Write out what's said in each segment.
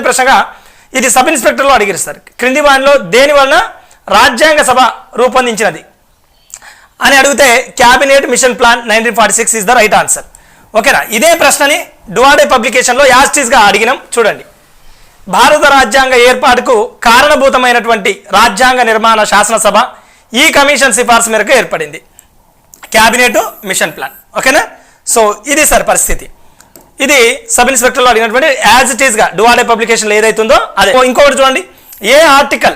ప్రశ్నగా ఇది సబ్ ఇన్స్పెక్టర్లో అడిగారు సార్. క్రింది వారిలో దేని వలన రాజ్యాంగ సభ రూపొందించినది? అని అడిగితే cabinet mission plan nineteen forty six is the right answer. ఓకేనా? ఇదే ప్రశ్నని డువాడే పబ్లికేషన్లో యాస్టీస్గా అడిగినాం చూడండి. భారత రాజ్యాంగ ఏర్పాటుకు కారణభూతమైనటువంటి రాజ్యాంగ నిర్మాణ శాసనసభ ఈ కమిషన్ సిఫార్సు మేరకు ఏర్పడింది. Cabinet mission plan. ఓకేనా? సో ఇది సార్ పరిస్థితి. ఇది సబ్ ఇన్స్పెక్టర్లో అడిగినటువంటి యాజ్ ఇట్ ఈస్గా డువాడే పబ్లికేషన్లో ఏదైతుందో అదే. ఇంకొకటి చూడండి. ఏ ఆర్టికల్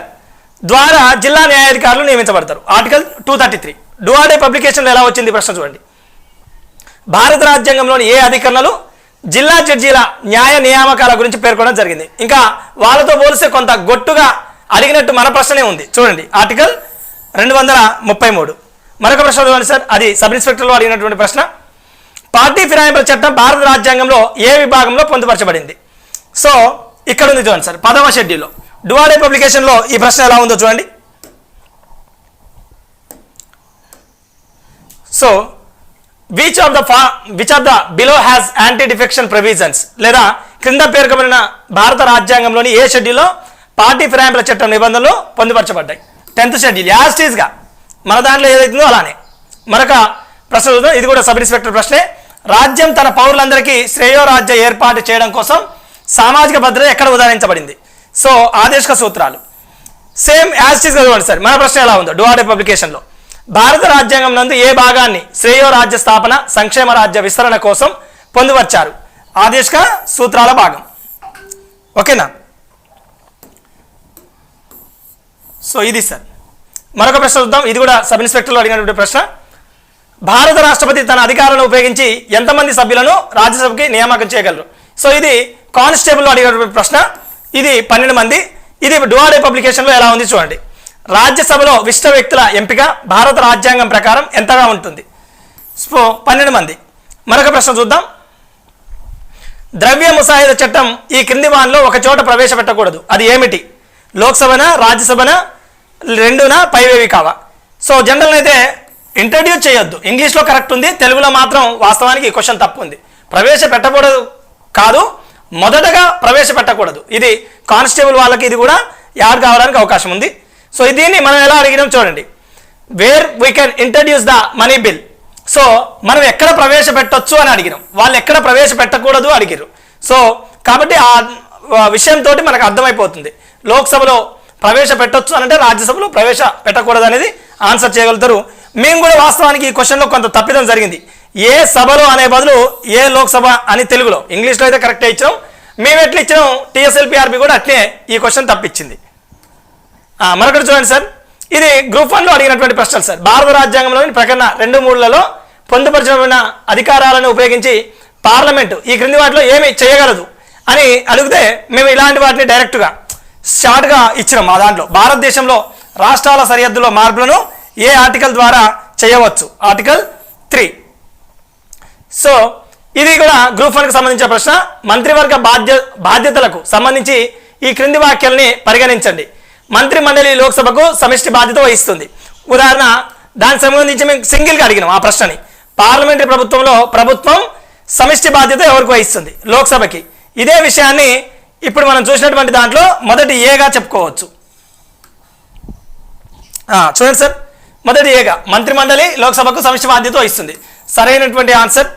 ద్వారా జిల్లా న్యాయాధికారులు నియమించబడతారు? ఆర్టికల్ టూ థర్టీ త్రీ డువాడే పబ్లికేషన్లో ఎలా వచ్చింది? ప్రశ్న చూడండి. భారత రాజ్యాంగంలోని ఏ అధికరణలు జిల్లా జడ్జీల న్యాయ నియామకాల గురించి పేర్కొనడం జరిగింది? ఇంకా వాళ్ళతో పోలిస్తే కొంత గొట్టుగా అడిగినట్టు మన ప్రశ్ననే ఉంది. చూడండి. ఆర్టికల్ రెండు వందల ముప్పై మూడు. మరొక ప్రశ్న చూడండి సార్. అది సబ్ ఇన్స్పెక్టర్లో అడిగినటువంటి ప్రశ్న. పార్టీ ఫిరాయింపుల చట్టం భారత రాజ్యాంగంలో ఏ విభాగంలో పొందుపరచబడింది? సో ఇక్కడ ఉంది చూడండి సార్ పదవ షెడ్యూల్లో డువాడే పబ్లికేషన్లో ఈ ప్రశ్న ఎలా ఉందో చూడండి. సో విచ్ ఆఫ్ ద ఫా which of the below has anti defection provisions లేదా క్రింద పేర్కొబడిన భారత రాజ్యాంగంలోని ఏ షెడ్యూల్లో పార్టీ ఫిరాయింపుల చట్టం నిబంధనలు పొందుపరచబడ్డాయి? టెన్త్ షెడ్యూల్ యాస్టీస్గా మన దాంట్లో ఏదైతుందో అలానే. మరొక ప్రశ్న చూద్దాం ఇది కూడా సబ్ ఇన్స్పెక్టర్ ప్రశ్నే. రాజ్యం తన పౌరులందరికీ శ్రేయోరాజ్య ఏర్పాటు చేయడం కోసం సామాజిక భద్రత ఎక్కడ ఉదాహరించబడింది? సో ఆదేశక సూత్రాలు. సేమ్ యాజ్ టీస్గా చదవండి సార్ మన ప్రశ్న ఎలా ఉందో? డువాడే పబ్లికేషన్లో. భారత రాజ్యాంగం నందు ఏ భాగాన్ని శ్రేయో రాజ్య స్థాపన సంక్షేమ రాజ్య విస్తరణ కోసం పొందుపరిచారు? ఆదేశక సూత్రాల భాగం. ఓకేనా? సో ఇది సార్. మరొక ప్రశ్న చూద్దాం. ఇది కూడా సబ్ ఇన్స్పెక్టర్లో అడిగినటువంటి ప్రశ్న. భారత రాష్ట్రపతి తన అధికారాలను ఉపయోగించి ఎంతమంది సభ్యులను రాజ్యసభకి నియామకం చేయగలరు? సో ఇది కానిస్టేబుల్లో అడిగినటువంటి ప్రశ్న. ఇది పన్నెండు మంది. ఇది డువాడే పబ్లికేషన్లో ఎలా ఉంది చూడండి. రాజ్యసభలో విశిష్ట వ్యక్తుల ఎంపిక భారత రాజ్యాంగం ప్రకారం ఎంతగా ఉంటుంది? సో పన్నెండు మంది. మరొక ప్రశ్న చూద్దాం. ద్రవ్య ముసాయిదా చట్టం ఈ క్రింది వాన్లో ఒక చోట ప్రవేశపెట్టకూడదు. అది ఏమిటి? లోక్సభన రాజ్యసభన రెండున పైవేవి కావా? సో జనరల్ అయితే ఇంట్రడ్యూస్ చేయొద్దు. ఇంగ్లీష్లో కరెక్ట్ ఉంది. తెలుగులో మాత్రం వాస్తవానికి ఈ క్వశ్చన్ తప్పు ఉంది. ప్రవేశపెట్టకూడదు కాదు మొదటగా ప్రవేశపెట్టకూడదు. ఇది కానిస్టేబుల్ వాళ్ళకి ఇది కూడా యాడ్ కావడానికి అవకాశం ఉంది. సో దీన్ని మనం ఎలా అడిగినాం చూడండి. Where we can introduce the money bill so మనం ఎక్కడ ప్రవేశపెట్టొచ్చు అని అడిగినాం. వాళ్ళు ఎక్కడ ప్రవేశపెట్టకూడదు అడిగారు సో కాబట్టి ఆ విషయంతో మనకు అర్థమైపోతుంది. లోక్సభలో ప్రవేశపెట్టొచ్చు అని అంటే రాజ్యసభలో ప్రవేశ పెట్టకూడదు అనేది ఆన్సర్ చేయగలుగుతారు. మేము కూడా వాస్తవానికి ఈ క్వశ్చన్లో కొంత తప్పిదం జరిగింది. ఏ సభలో అనే బదులు ఏ లోక్సభ అని తెలుగులో. ఇంగ్లీష్లో అయితే కరెక్టే ఇచ్చాం మేము ఎట్లా ఇచ్చినాం? టీఎస్ఎల్పిఆర్బి కూడా అట్లే ఈ క్వశ్చన్ తప్పించింది. మరొకటి చూడండి సార్. ఇది గ్రూప్ వన్లో అడిగినటువంటి ప్రశ్నలు సార్. భారత రాజ్యాంగంలోని ప్రకటన రెండు మూడులలో పొందుపరచబడిన అధికారాలను ఉపయోగించి పార్లమెంటు ఈ క్రింది వాటిలో ఏమి చేయగలదు అని అడిగితే మేము ఇలాంటి వాటిని డైరెక్ట్గా షార్ట్గా ఇచ్చినాం మా దాంట్లో. భారతదేశంలో రాష్ట్రాల సరిహద్దులో మార్పులను ఏ ఆర్టికల్ ద్వారా చేయవచ్చు? Article three. సో ఇది కూడా గ్రూప్ వన్కి సంబంధించిన ప్రశ్న. మంత్రివర్గ బాధ్య బాధ్యతలకు సంబంధించి ఈ క్రింది వాక్యాలని పరిగణించండి. మంత్రి మండలి లోక్సభకు సమిష్టి బాధ్యత వహిస్తుంది. ఉదాహరణ దానికి సంబంధించి మేము సింగిల్గా అడిగినాం ఆ ప్రశ్నని. పార్లమెంటరీ ప్రభుత్వంలో ప్రభుత్వం సమిష్టి బాధ్యత ఎవరికి వహిస్తుంది? లోక్సభకి. ఇదే విషయాన్ని ఇప్పుడు మనం చూసినటువంటి దాంట్లో మొదటి ఏగా చెప్పుకోవచ్చు. చూడండి సార్. మొదటి ఏగా మంత్రిమండలి లోక్సభకు సమిష్టి బాధ్యత ఇస్తుంది సరైనటువంటి ఆన్సర్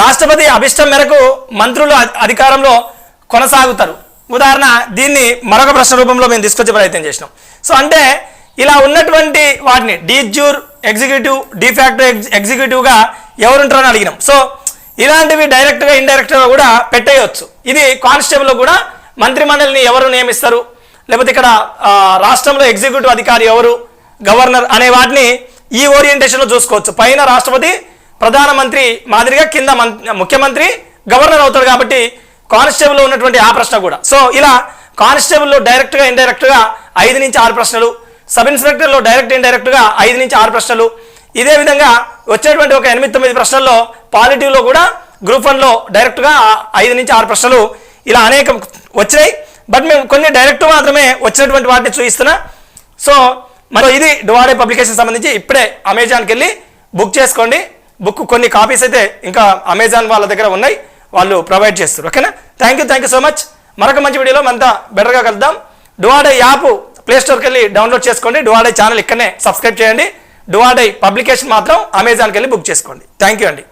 రాష్ట్రపతి అభిష్టం మేరకు మంత్రులు అధికారంలో కొనసాగుతారు. ఉదాహరణ దీన్ని మరొక ప్రశ్న రూపంలో మేము తీసుకొచ్చే ప్రయత్నం చేసినాం. సో అంటే ఇలా ఉన్నటువంటి వాటిని డీజ్యూర్ ఎగ్జిక్యూటివ్ డిఫాక్టో ఎగ్జిక్యూటివ్గా ఎవరుంటారని అడిగినాం. సో ఇలాంటివి డైరెక్ట్గా ఇండైరెక్ట్గా కూడా పెట్టేయచ్చు. ఇది కానిస్టేబుల్లో కూడా మంత్రిమండలిని ఎవరు నియమిస్తారు? లేకపోతే ఇక్కడ రాష్ట్రంలో ఎగ్జిక్యూటివ్ అధికారి ఎవరు? గవర్నర్ అనే వాటిని ఈ ఓరియంటేషన్లో చూసుకోవచ్చు. పైన రాష్ట్రపతి ప్రధానమంత్రి మాదిరిగా కింద మం- ముఖ్యమంత్రి గవర్నర్ అవుతాడు కాబట్టి కానిస్టేబుల్లో ఉన్నటువంటి ఆ ప్రశ్న కూడా. సో ఇలా కానిస్టేబుల్లో డైరెక్ట్గా ఇండైరెక్ట్గా ఐదు నుంచి ఆరు ప్రశ్నలు సబ్ ఇన్స్పెక్టర్లో డైరెక్ట్ ఇండైరెక్ట్గా ఐదు నుంచి ఆరు ప్రశ్నలు. ఇదే విధంగా వచ్చేటువంటి ఒక ఎనిమిది తొమ్మిది ప్రశ్నల్లో పాలిటివ్లో కూడా గ్రూప్ వన్లో డైరెక్ట్గా ఐదు నుంచి ఆరు ప్రశ్నలు ఇలా అనేక వచ్చినాయి. బట్ మేము కొన్ని డైరెక్ట్ మాత్రమే వచ్చినటువంటి వాటిని చూపిస్తున్నా. సో మరి ఇది డువాడే పబ్లికేషన్ సంబంధించి ఇప్పుడే అమెజాన్కి వెళ్ళి బుక్ చేసుకోండి. బుక్ కొన్ని కాపీస్ అయితే ఇంకా అమెజాన్ వాళ్ళ దగ్గర ఉన్నాయి. వాళ్ళు ప్రొవైడ్ చేస్తారు. ఓకేనా? Thank you thank you so much. మరొక మంచి వీడియోలో మనంతా బెటర్గా కలుద్దాం. డువాడై యాప్ ప్లేస్టోర్కి వెళ్ళి డౌన్లోడ్ చేసుకోండి. డువాడై ఛానల్ ఇక్కడనే సబ్స్క్రైబ్ చేయండి. డువాడై పబ్లికేషన్ మాత్రం అమెజాన్కి వెళ్ళి బుక్ చేసుకోండి. థ్యాంక్ యూ అండి.